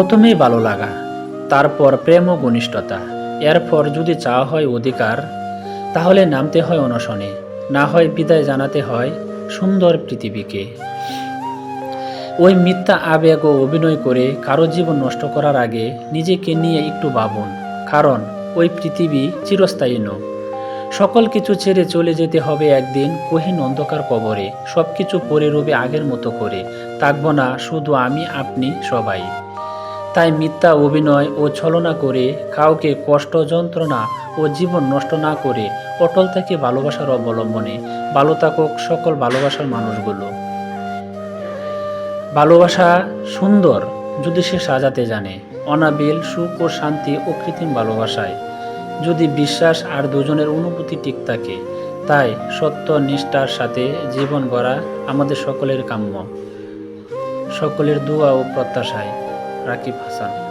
প্রথমেই ভালো লাগা, তারপর প্রেম ও ঘনিষ্ঠতা, এরপর যদি চাওয়া হয় অধিকার, তাহলে নামতে হয় অনশনে, না হয় বিদায় জানাতে হয় সুন্দর পৃথিবীকে। ওই মিথ্যা আবেগ ও অভিনয় করে কারও জীবন নষ্ট করার আগে নিজেকে নিয়ে একটু ভাবুন, কারণ ওই পৃথিবী চিরস্থায়ী নয়। সকল কিছু ছেড়ে চলে যেতে হবে একদিন কহিন অন্ধকার কবরে সব কিছু পরে রবে আগের মতো করে, থাকব না শুধু আমি, আপনি সবাই। তাই মিথ্যা অভিনয় ও ছলনা করে কাউকে কষ্ট, যন্ত্রণা ও জীবন নষ্ট না করে অটল থেকে ভালোবাসার অবলম্বনে ভালো থাকুক সকল ভালোবাসার মানুষগুলো। ভালোবাসা সুন্দর যদি সে সাজাতে জানে, অনাবিল সুখ ও শান্তি ও কৃত্রিম ভালোবাসায়। যদি বিশ্বাস আর দুজনের অনুভূতি ঠিক থাকে, তাই সত্য, নিষ্ঠার সাথে জীবন গড়া আমাদের সকলের কাম্য। সকলের দোয়া ও প্রত্যাশায় রাকিব হাসান